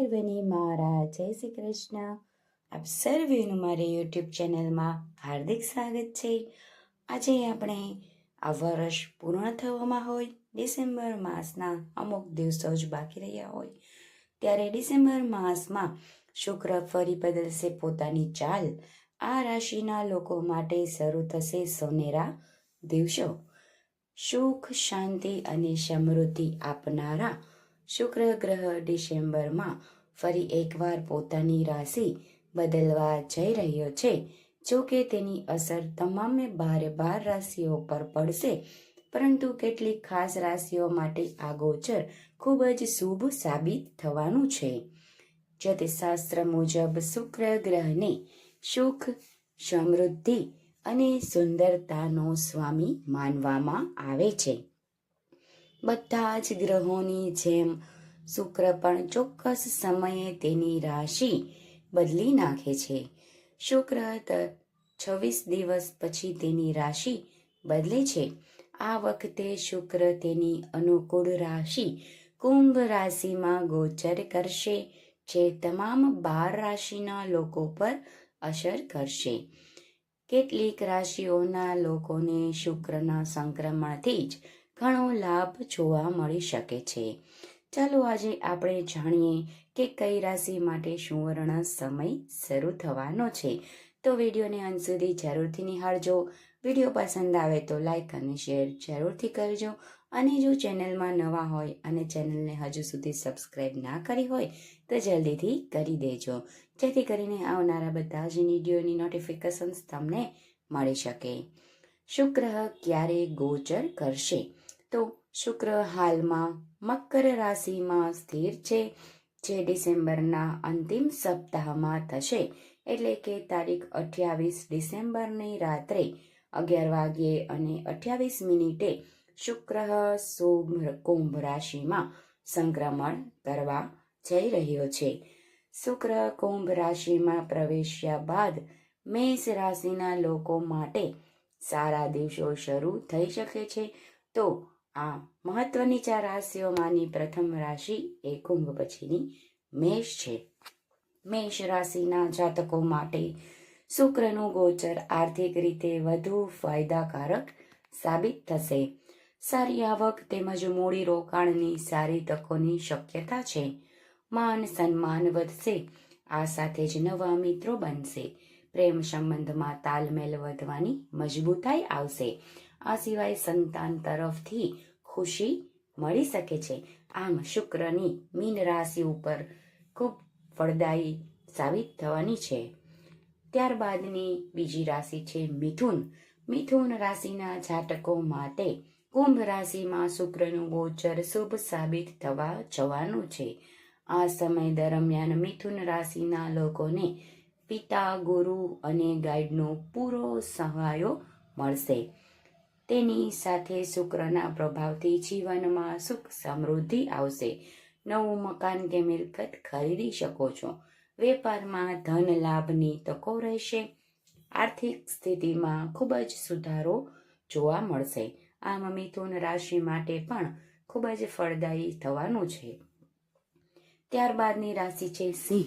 ભૈરવની મારા જય શ્રી કૃષ્ણ. આપ સર્વેનું મારી યુટ્યુબ ચેનલમાં હાર્દિક સ્વાગત છે. આજે આપણે આ વર્ષ પૂર્ણ થવામાં હોય, ડિસેમ્બર માસના અમુક દિવસો જ બાકી રહ્યા હોય. ત્યારે ડિસેમ્બર માસમાં શુક્ર ફરી બદલશે પોતાની ચાલ. આ રાશિના લોકો માટે શરૂ થશે સોનેરા દિવસો. સુખ, શાંતિ અને સમૃદ્ધિ આપનારા શુક્ર ગ્રહ ડિસેમ્બરમાં ફરી એકવાર પોતાની રાશિ બદલવા જઈ રહ્યો છે. જો કે તેની અસર તમામે બારે બાર રાશિઓ પર પડશે, પરંતુ કેટલીક ખાસ રાશિઓ માટે આગોચર ખૂબ જ શુભ સાબિત થવાનું છે. જ્યોતિષશાસ્ત્ર મુજબ શુક્ર ગ્રહને સુખ, સમૃદ્ધિ અને સુંદરતાનો સ્વામી માનવામાં આવે છે. બધા જ ગ્રહોની જેમ શુક્ર પણ ચોક્કસ સમયે તેની રાશિ બદલી નાખે છે. શુક્ર છવ્વીસ દિવસ પછી તેની રાશિ બદલે છે. આ વખતે શુક્ર તેની અનુકૂળ રાશિ કુંભ રાશિમાં ગોચર કરશે, જે તમામ બાર રાશિના લોકો પર અસર કરશે. કેટલીક રાશિઓના લોકોને શુક્રના સંક્રમણથી જ ઘણો લાભ જોવા મળી શકે છે. ચાલો આજે આપણે જાણીએ કે કઈ રાશિ માટે સુવર્ણ સમય શરૂ થવાનો છે. તો વિડીયોને અંત સુધી જરૂરથી નિહાળજો. વીડિયો પસંદ આવે તો લાઇક અને શેર જરૂરથી કરજો. અને જો ચેનલમાં નવા હોય અને ચેનલને હજુ સુધી સબસ્ક્રાઈબ ના કરી હોય, તો જલ્દીથી કરી દેજો. જેથી કરીને આવનારા બધા જ વિડીયોની નોટિફિકેશન્સ તમને મળી શકે. શુક્ર ક્યારે ગોચર કરશે? તો શુક્ર હાલમાં મકર રાશિમાં સ્થિર છે, જે ડિસેમ્બરના અંતિમ સપ્તાહમાં થશે. એટલે કે તારીખ અઠ્યાવીસ ડિસેમ્બરની રાત્રે અગિયાર વાગ્યે અને અઠ્યાવીસ મિનિટે શુક્ર સોમ કુંભ રાશિમાં સંક્રમણ કરવા જઈ રહ્યો છે. શુક્ર કુંભ રાશિમાં પ્રવેશ્યા બાદ મેષ રાશિના લોકો માટે સારા દિવસો શરૂ થઈ શકે છે. તો આ મહત્વની ચાર રાશિઓમાંની પ્રથમ રાશિ એ કુંભ પછીની મેષ છે. મેષ રાશિના જાતકો માટે શુક્રનું ગોચર આર્થિક રીતે વધુ ફાયદાકારક સાબિત થશે. સારી આવક તેમજ મૂડી રોકાણની સારી તકોની શક્યતા છે. માન સન્માન વધશે, આ સાથે જ નવા મિત્રો બનશે. પ્રેમ સંબંધમાં તાલમેલ વધવાની મજબૂતાઈ આવશે. આ સિવાય સંતાન તરફથી ખુશી મળી શકે છે. આમ શુક્રની મીન રાશિ ઉપર ખૂબ ફળદાયી સાબિત થવાની છે. ત્યારબાદની બીજી રાશિ છે મિથુન. મિથુન રાશિના જાતકો માટે કુંભ રાશિમાં શુક્રનું ગોચર શુભ સાબિત થવા જવાનું છે. આ સમય દરમિયાન મિથુન રાશિના લોકોને પિતા, ગુરુ અને ગાઈડનો પૂરો સહાયો મળશે. તેની સાથે શુક્રના પ્રભાવથી જીવનમાં સુખ સમૃદ્ધિ આવશે. નવું મકાન કે મિલકત ખરીદી શકો છો. વેપારમાં ધન લાભની તકો રહેશે. આર્થિક સ્થિતિમાં ખૂબ જ સુધારો જોવા મળશે. આમ મિથુન રાશિ માટે પણ ખૂબ જ ફળદાયી થવાનું છે. ત્યારબાદની રાશિ છે સિંહ.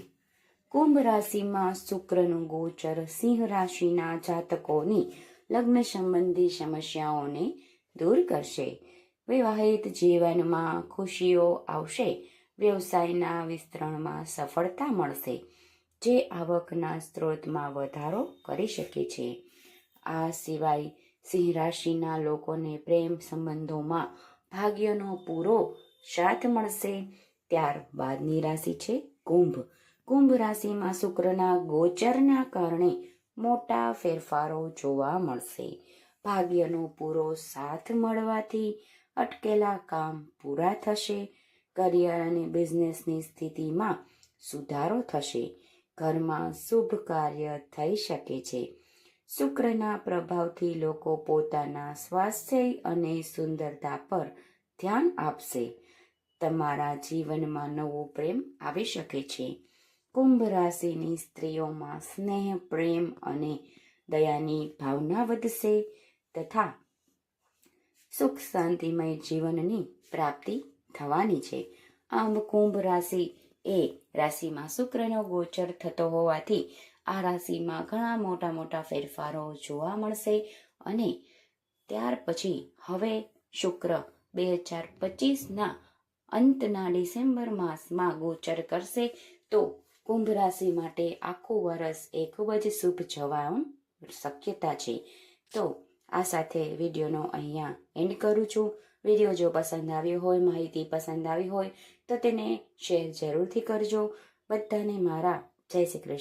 કુંભ રાશિમાં શુક્રનું ગોચર સિંહ રાશિના જાતકોની લગ્ન સંબંધી સમસ્યાઓને દૂર કરશે. વિવાહિત જીવનમાં ખુશીઓ આવશે. વ્યવસાયના વિસ્તરણમાં સફળતા મળશે. જે આવકના સ્ત્રોતમાં વધારો કરી શકે છે. આ સિવાય સિંહ રાશિના લોકોને પ્રેમ સંબંધોમાં ભાગ્યનો પૂરો સાથ મળશે. ત્યારબાદની રાશિ છે કુંભ. કુંભ રાશિમાં શુક્રના ગોચરના કારણે મોટા ફેરફારો જોવા મળશે. ભાગ્યનો પૂરો સાથ મળવાથી અટકેલા કામ પૂરા થશે. કરિયર અને બિઝનેસની સ્થિતિમાં સુધારો થશે. ઘરમાં શુભ કાર્ય થઈ શકે છે. શુક્રના પ્રભાવથી લોકો પોતાના સ્વાસ્થ્ય અને સુંદરતા પર ધ્યાન આપશે. તમારા જીવનમાં નવો પ્રેમ આવી શકે છે. કુંભ રાશિની સ્ત્રીઓમાં સ્નેહ, પ્રેમ અને દયાની ભાવના વધશે તથા સુખ શાંતિમય જીવનની પ્રાપ્તિ થવાની છે. આમ કુંભ રાશિ એ રાશિમાં શુક્રનો ગોચર થતો હોવાથી આ રાશિમાં ઘણા મોટા મોટા ફેરફારો જોવા મળશે અને ત્યાર પછી હવે શુક્ર બે હજાર પચીસના અંતના ડિસેમ્બર માસમાં ગોચર કરશે તો કુંભ રાશિ માટે આખું વર્ષ એ ખૂબ જ શુભ જવાની શક્યતા છે. તો આ સાથે વિડીયોનો અહીંયા એન્ડ કરું છું. વીડિયો જો પસંદ આવ્યો હોય, માહિતી પસંદ આવી હોય, તો તેને શેર જરૂરથી કરજો. બધાને મારા જય શ્રી કૃષ્ણ.